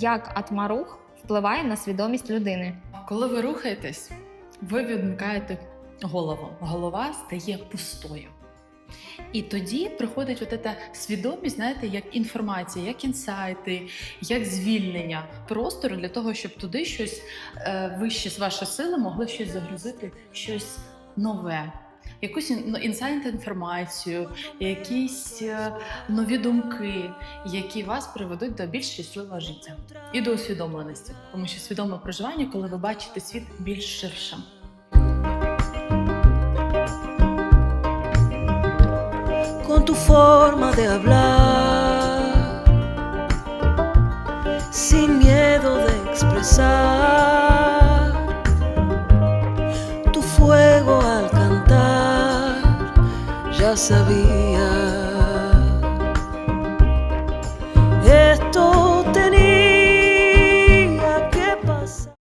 Як атмарух впливає на свідомість людини? Коли ви рухаєтесь, ви відмикаєте голову. Голова стає пустою. І тоді приходить от ця свідомість, знаєте, як інформація, як інсайти, як звільнення простору для того, щоб туди щось е, вище з вашої сили могли щось загрузити, щось нове, якусь ну, інсайт інформацію, якісь е, нові думки, які вас приведуть до більш щасливого життя і до усвідомленості, тому що свідоме проживання, коли ви бачите світ більш ширшим. con tu forma de hablar, sin miedo de expresar ya sabía